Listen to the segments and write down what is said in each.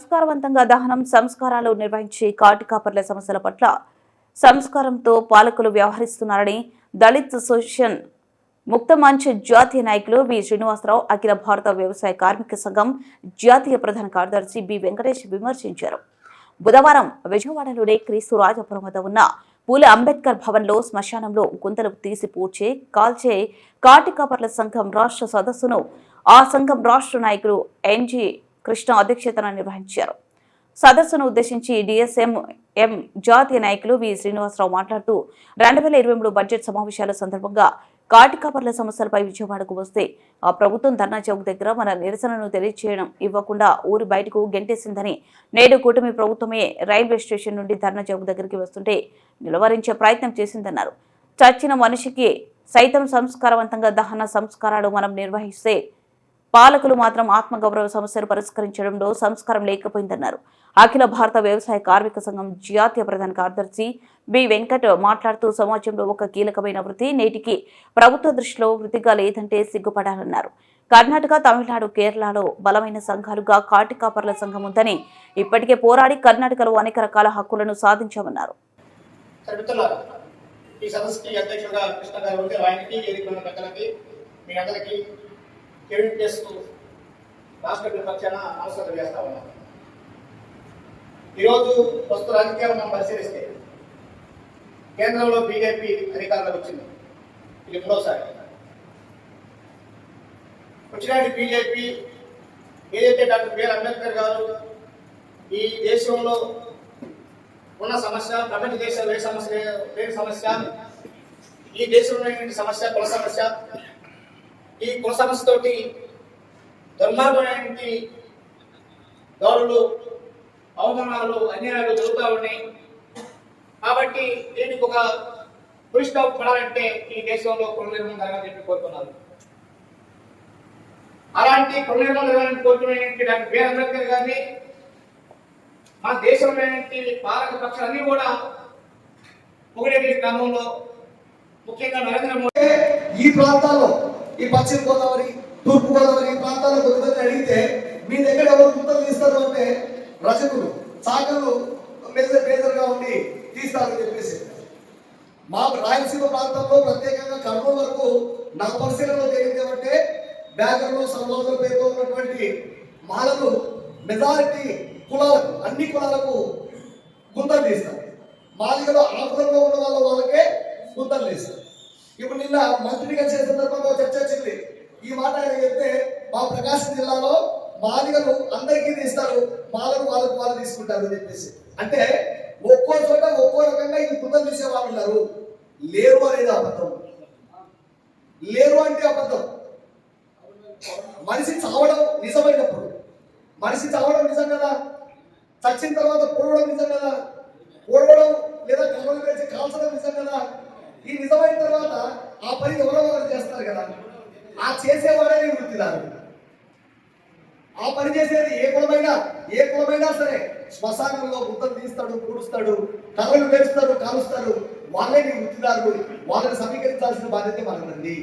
సంస్కారవంతంగా దహనం సంస్కారాలు నిర్వహించి కాటి కాపర్ల సమస్యల పట్ల సంస్కారంతో పాలకులు వ్యవహరిస్తున్నారని దళిత్ సోషన్ ముక్త మంచ్ జాతీయ నాయకులు బి శ్రీనివాసరావు అఖిల భారత వ్యవసాయ కార్మిక సంఘం జాతీయ ప్రధాన కార్యదర్శి బి వెంకటేష్ విమర్శించారు. బుధవారం విజయవాడలోనే క్రీస్తు రాజపురం వద్ద ఉన్న పూల అంబేద్కర్ భవన్లో శ్మశానంలో గుంతలు తీసి పూడ్చే కాల్చే కాటికాపర్ల సంఘం రాష్ట్ర సదస్సును ఆ సంఘం రాష్ట్ర నాయకులు ఎన్జీ కృష్ణ అధ్యక్షతన నిర్వహించారు. సదస్సును ఉద్దేశించి డిఎస్ఎం ఎం జాతీయ నాయకులు వి శ్రీనివాసరావు మాట్లాడుతూ రెండు వేల ఇరవై మూడు బడ్జెట్ సమావేశాల సందర్భంగా కాటికాపర్ల సమస్యలపై విజయవాడకు వస్తే ఆ ప్రభుత్వం ధర్నా చౌక్ దగ్గర మన నిరసనను తెలియజేయడం ఇవ్వకుండా ఊరి బయటకు గెంటేసిందని నేడు కూటమి ప్రభుత్వమే రైల్వే స్టేషన్ నుండి ధర్నా చౌక్ దగ్గరికి వస్తుంటే నిలువరించే ప్రయత్నం చేసిందన్నారు. చచ్చిన మనిషికి సైతం సంస్కారవంతంగా దహన సంస్కారాలు మనం నిర్వహిస్తే పాలకులు మాత్రం ఆత్మగౌరవ సమస్యలు పరిష్కరించడంలో సంస్కారం లేకపోయిందన్నారు. అఖిల భారత వ్యవసాయ కార్మిక సంఘం జాతీయ ప్రధాన కార్యదర్శి బి వెంకట్ మాట్లాడుతూ సమాజంలో ఒక కీలకమైన వృత్తి నేటికి ప్రభుత్వ దృష్టిలో వృత్తిగా లేదంటే సిగ్గుపడాలన్నారు. కర్ణాటక తమిళనాడు కేరళలో బలమైన సంఘాలుగా కాటి కాపర్ల సంఘం ఉందని ఇప్పటికే పోరాడి కర్ణాటకలో అనేక రకాల హక్కులను సాధించామన్నారు. ఈ సదస్సుకి అధ్యక్షుడుగా కృష్ణ గారు ఆయనకి మీ అందరికీ కేవీ చేస్తూ రాష్ట్ర విపక్షాన నమస్కారం చేస్తా ఉన్నాం. ఈరోజు ప్రస్తుత రాజకీయాలు మనం పరిశీలిస్తే కేంద్రంలో బీజేపీ అధికారంలోకి వచ్చింది. ఇది మూడోసారి. వచ్చినాటి బీజేపీ ఏదైతే డాక్టర్ బిఆర్ అంబేద్కర్ గారు ఈ దేశంలో ఉన్న సమస్య ప్రపంచ దేశాలు ఏ సమస్య లే- లేని సమస్య ఈ దేశంలో సమస్య కుల సమస్య ఈ కుల సమస్యతోటి దుర్మార్గమైనటువంటి దారులు అవమానాలు అన్యాయాలు జరుగుతూ ఉన్నాయి. కాబట్టి దీనికి ఒక ఫుల్ స్టాప్ పడాలంటే ఈ దేశంలో కుల నిర్మాణం జరగాలని చెప్పి కోరుతున్నారు అలాంటి కుల నిర్మాణం జరగాలని కోరుతున్నటువంటి డాక్టర్ బిఆర్ అంబేద్కర్ గారిని మన దేశంలోని పాలక పక్షాలన్నీ కూడా పొగిడే క్రమంలో ముఖ్యంగా నరేంద్ర మోడీ ఈ ప్రాంతాల్లో ఈ పశ్చిమ గోదావరి తూర్పు గోదావరి ప్రాంతాలకు అడిగితే మీ దగ్గర ఎవరు గుంతలు తీస్తారు? అంటే రజకులు చాకలు మేజర్ మేజర్గా ఉండి తీస్తారని చెప్పేసి. మా రాయలసీమ ప్రాంతంలో ప్రత్యేకంగా కర్నూలు వరకు నా పరిశీలనలో జరిగింది ఏమంటే బ్యాగర్లు సమాజం పేరుతో ఉన్నటువంటి మాలలు మెజారిటీ కులాలకు అన్ని కులాలకు గుంతలు తీస్తారు. మాదిగలో ఆ ఉన్న వాళ్ళ వాళ్ళకే గుంతలు తీస్తారు. ఇప్పుడు నిన్న మంత్రిగా కలిసే సందర్భంలో చర్చ వచ్చింది. ఈ మాట ఆయన చెప్తే మా ప్రకాశం జిల్లాలో మాదిగలు అందరికీ తీస్తారు మాలకు వాళ్ళకు వాళ్ళు తీసుకుంటారు అని చెప్పేసి. అంటే ఒక్కో చోట ఒక్కో రకంగా ఇది గుంతలు చూసే వాళ్ళు ఉన్నారు. లేరు అనేది అబద్ధం. లేరు అంటే అబద్ధం. మనిషి చావడం నిజమైనప్పుడు. మనిషి చావడం నిజం కదా? చచ్చిన తర్వాత పొడవడం నిజం కదా? పొడవడం లేదా కర్రలు వేసి కాల్చడం నిజం కదా? ఈ నిజమైన తర్వాత ఆ పని ఎవరో ఒకరు చేస్తారు కదా. ఆ చేసేవాడే వృత్తిదారు ఆ పని చేసేది ఏ కులమైనా ఏ కులమైనా సరే శ్మశానంలో బుద్ధం తీస్తాడు పూడుస్తాడు కర్రలు పెంచుతారు కాలుస్తారు వాళ్ళే నీ వృత్తిదారులు. వాళ్ళని సమీకరించాల్సిన బాధ్యత మనందండి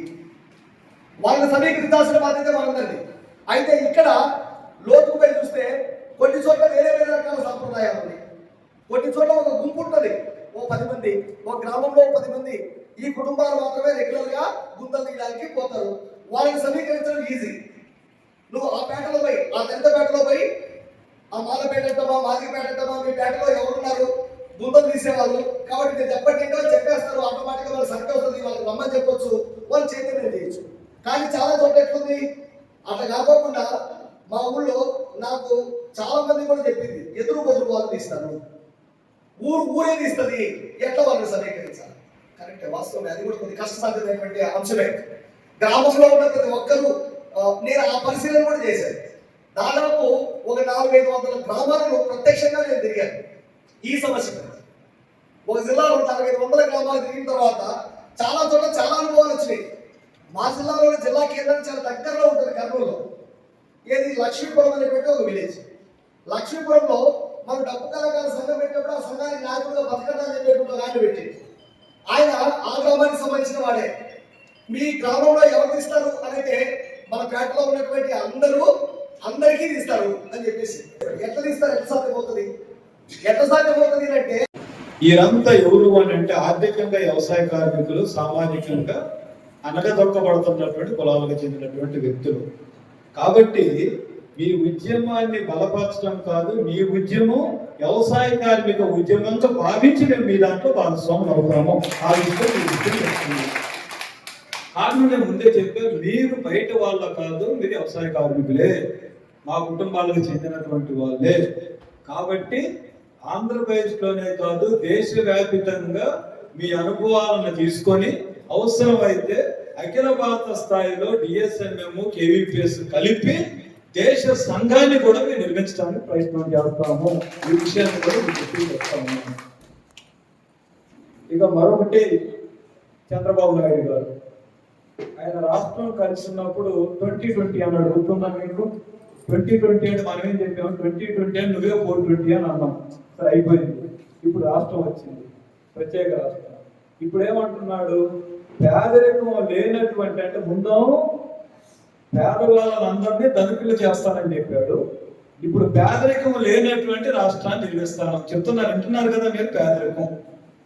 వాళ్ళని సమీకరించాల్సిన బాధ్యత మనందండి అయితే ఇక్కడ లోతుకు పోయి చూస్తే కొన్ని చోట్ల వేరే వేరే రకాల సాంప్రదాయాలు ఉన్నాయి. కొన్ని చోట్ల ఒక గుంపు ఉంటుంది. ఓ పది మంది ఒక గ్రామంలో ఓ పది మంది ఈ కుటుంబాలు మాత్రమే రెగ్యులర్గా గుంతలు తీయడానికి పోతారు. వాళ్ళని సమీకరించడం ఈజీ నువ్వు ఆ పేటలో పోయి ఆ దళిత పేటలో పోయి ఆ మాలపేట అంటామా మాదిరిపేట అంటామా మీ పేటలో ఎవరున్నారు? గుంతలు తీసేవాళ్ళు. కాబట్టి నేను చెప్పండి చెప్పేస్తారు ఆటోమేటిక్గా వాళ్ళు సరిగ్గా వస్తుంది వాళ్ళకి రమ్మని చెప్పొచ్చు. వాళ్ళు చైతన్యం చేయొచ్చు కానీ చాలా చోట్ల ఎట్లుంది? అట్లా కాకోకుండా మా ఊళ్ళో నాకు చాలా మంది కూడా చెప్పింది ఎదురు బదులు వాళ్ళు తీస్తారు. ఊరు ఊరే తీస్తుంది. ఎట్లా వాళ్ళు సమీకరించాలి కరెక్ట్ వాస్తవమే. అది కూడా కొద్ది కష్టసాధ్యమైనటువంటి అంశమే. గ్రామంలో ఉన్న ప్రతి ఒక్కరూ నేను ఆ పరిశీలన కూడా చేశాను. దాదాపు ఒక నాలుగైదు వందల గ్రామాలను ప్రత్యక్షంగా నేను తిరిగాను. ఈ సమస్య ఒక జిల్లాలో నాలుగైదు వందల గ్రామాలు తిరిగిన తర్వాత చాలా చోట్ల చాలా అనుభవాలు వచ్చినాయి. మా జిల్లాలో జిల్లా కేంద్రం చాలా దగ్గరలో ఉంటుంది కర్నూలులో. ఏది? లక్ష్మీపురం అనేటువంటి ఒక విలేజ్. లక్ష్మీపురంలో డబ్బు కళాకార సంఘం పెట్టినప్పుడు ఆ సంఘానికి నాయకుడుగా బతకడా అని చెప్పేటువంటి ఆయన పెట్టి ఆయన ఆ గ్రామానికి సంబంధించిన వాడే. మీ గ్రామంలో ఎవరు తీస్తారు అయితే మన పేటలో ఉన్నటువంటి అందరూ అందరికీ తీస్తారు అని చెప్పేసి. ఎట్లా తీస్తారు? ఎట్లా సాధ్యమవుతుంది? ఎట్లా సాధ్యమవుతుంది అంటే వీరంతా ఎవరు అని అంటే ఆర్థికంగా వ్యవసాయ కార్మికులు సామాజికంగా అనగదొక్కబడుతున్నటువంటి కులాలకు చెందినటువంటి వ్యక్తులు. కాబట్టి మీ ఉద్యమాన్ని బలపరచడం కాదు మీ ఉద్యమం వ్యవసాయ కార్మిక ఉద్యమంతో భావించి మేము మీ దాంట్లో భాగస్వాములు అవుతాము. ఆ విషయం మీ కారణం నేను ముందే చెప్పాను మీరు బయట వాళ్ళ కాదు మీరు వ్యవసాయ కార్మికులే. మా కుటుంబాలకు చెందినటువంటి వాళ్ళే. కాబట్టి ఆంధ్రప్రదేశ్లోనే కాదు దేశవ్యాపితంగా మీ అనుభవాలను తీసుకొని అవసరమైతే అఖిల భారత స్థాయిలో డిఎస్ఎంఎం కేవీపీఎస్ కలిపి దేశ సంఘాన్ని కూడా మేము నిర్మించడానికి ప్రయత్నం చేస్తాము. ఈ విషయాన్ని కూడా మీకు చెప్తాము. ఇక మరొకటి చంద్రబాబు నాయుడు గారు. ఆయన రాష్ట్రం కలిసినప్పుడు ట్వంటీ ట్వంటీ అన్నాడు గుర్తుందా మీకు. ట్వంటీ ట్వంటీ అంటే మనం ఏం చెప్పాము? ట్వంటీ ట్వంటీ అని నువ్వే ఫోర్ ట్వంటీ అని అన్నాం. సరే అయిపోయింది. ఇప్పుడు రాష్ట్రం వచ్చింది. ప్రత్యేక రాష్ట్రం. ఇప్పుడు ఏమంటున్నాడు పేదరికం లేనటువంటి అంటే ముందు పేదవాళ్ళందరినీ ధనికులు చేస్తానని చెప్పాడు. ఇప్పుడు పేదరికం లేనటువంటి రాష్ట్రాన్ని నిర్మిస్తాను చెప్తున్నారు. వింటున్నారు కదా మీరు పేదరికం.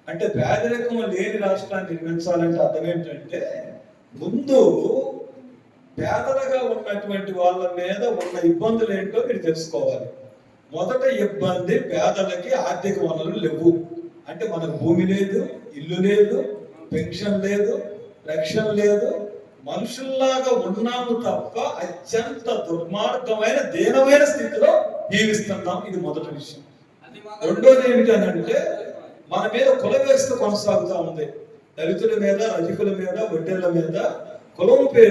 అంటే పేదరికం లేని రాష్ట్రాన్ని నిర్మించాలంటే అర్థం ఏంటంటే ముందు పేదలుగా ఉన్నటువంటి వాళ్ళ మీద ఉన్న ఇబ్బందులు ఏంటో మీరు తెలుసుకోవాలి. మొదట ఇబ్బంది పేదలకి ఆర్థిక వనరులు లేవు. అంటే మనకు భూమి లేదు ఇల్లు లేదు పెన్షన్ లేదు రక్షణ లేదు మనుషుల్లాగా ఉన్నాము తప్ప అత్యంత దుర్మార్గమైన దీనమైన స్థితిలో జీవిస్తున్నాం ఇది మొదటి విషయం. రెండోది ఏమిటి అని అంటే మన మీద కుల వ్యవస్థ కొనసాగుతూ ఉంది. దళితుల మీద రజకుల మీద వడ్డేళ్ళ మీద కులం పేరు